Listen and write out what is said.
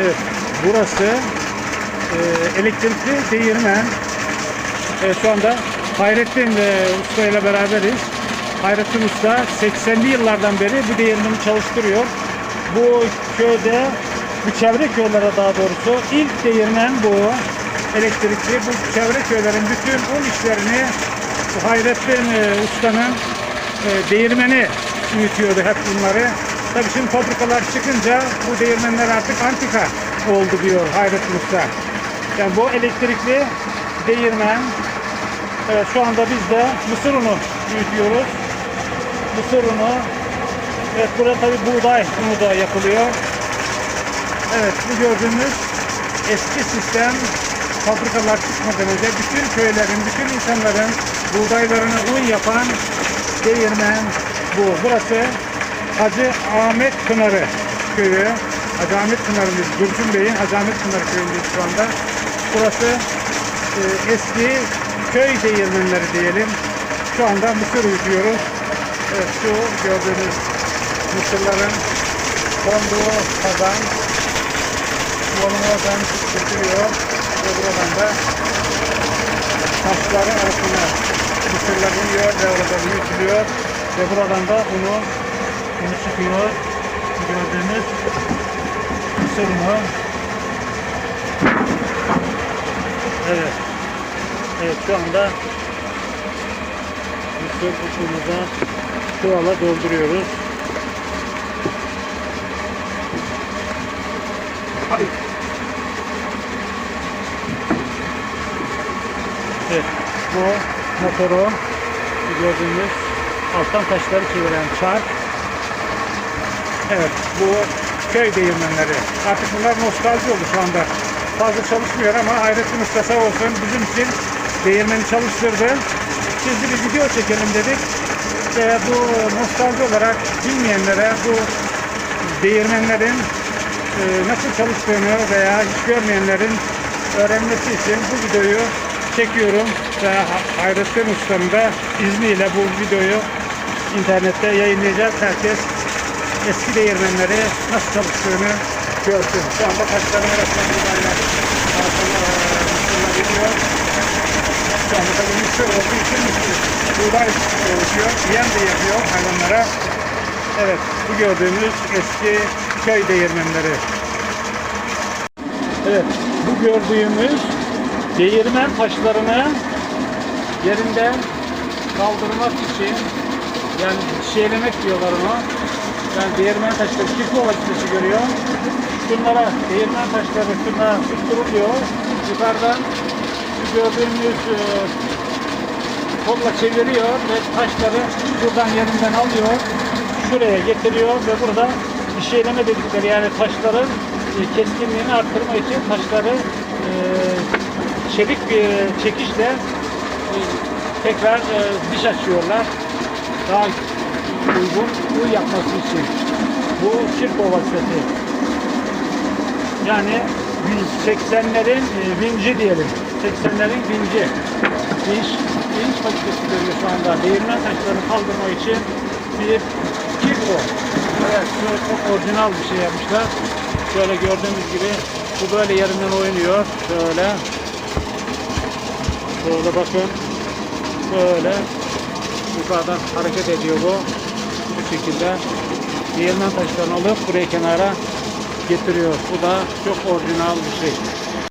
Evet, burası e, elektrikli değirmen. Evet, şu anda Hayrettin e, Usta ile beraberiz. Hayrettin Usta 80'li yıllardan beri bu değirmeni çalıştırıyor. Bu köyde, bu çevre köylere daha doğrusu ilk değirmen bu. Elektrikli. Bu çevre köylerin bütün un işlerini Hayrettin e, Usta'nın e, değirmeni büyütüyordu hep bunları. Tabii şimdi fabrikalar çıkınca bu değirmenler artık antika oldu diyor Hayrettin Usta. Yani bu elektrikli değirmen evet, şu anda biz de mısır unu büyütüyoruz. Mısır unu evet burada tabii buğday unu da yapılıyor. Evet bu gördüğünüz eski sistem fabrikalar çıkmadan önce bütün köylerin, bütün insanların buğdaylarını un yapan değirmen bu. Burası Hacı Ahmet Pınarı köyü. Hacı Ahmet Pınarı'ndayız. Dursun Bey'in Hacı Ahmet Pınarı köyündeyiz şu anda. Burası e, eski köy değirmenleri diyelim. Şu anda mısır üyütüyoruz. Evet şu gördüğünüz mısırların konduğu kazan yolunu götürüyor ve buradan da taşların arasına mısırlar iniyor ve orada büyütülüyor ve buradan da unu unu çıkıyor. Gördüğünüz mısır unu evet. Evet şu anda mısır unumuza çuvala dolduruyoruz. Evet, bu motoru gördüğünüz alttan taşları çeviren çark. Evet, bu köy değirmenleri. Artık bunlar nostalji oldu şu anda. Fazla çalışmıyor ama Hayrettin Usta olsun bizim için değirmeni çalıştırdı. Biz bir video çekelim dedik. Ve bu nostalji olarak bilmeyenlere bu değirmenlerin e, nasıl çalıştığını veya hiç görmeyenlerin öğrenmesi için bu videoyu çekiyorum ve Ha- Hayrettin Usta'nın da izniyle bu videoyu internette yayınlayacağız. Herkes eski değirmenleri nasıl çalıştığını görsün. Şu anda taşların arasında buğdaylar arasında gidiyor. Şu anda tabii mısır olduğu için buğday oluşuyor. Yem de yapıyor hayvanlara. Evet, bu gördüğümüz eski köy değirmenleri. Evet, bu gördüğümüz değirmen taşlarını yerinden kaldırmak için yani şiirlemek diyorlar ona. Yani değirmen taşları çift vazifesi görüyor. Şunlara değirmen taşları şunlara tutturuluyor. Yukarıdan şu gördüğümüz e, kolla çeviriyor ve taşları buradan yerinden alıyor. Şuraya getiriyor ve burada işeyleme dedikleri yani taşların e, keskinliğini arttırmak için taşları e, çelik bir çekişle e, tekrar e, diş açıyorlar. Daha uygun uy yapması için. Bu çift ovaseti. Yani 80'lerin e, vinci diyelim. 80'lerin vinci. Vinç, vinç makinesi görüyor şu anda. Değirmen taşlarını kaldırma için bir kibro. Evet, şu çok orijinal bir şey yapmışlar. Şöyle gördüğünüz gibi bu böyle yerinden oynuyor. Şöyle. Şöyle bakın. Böyle yukarıdan hareket ediyor bu. Şekilde. Değirmen taşlarını alıp buraya kenara getiriyor. Bu da çok orijinal bir şey.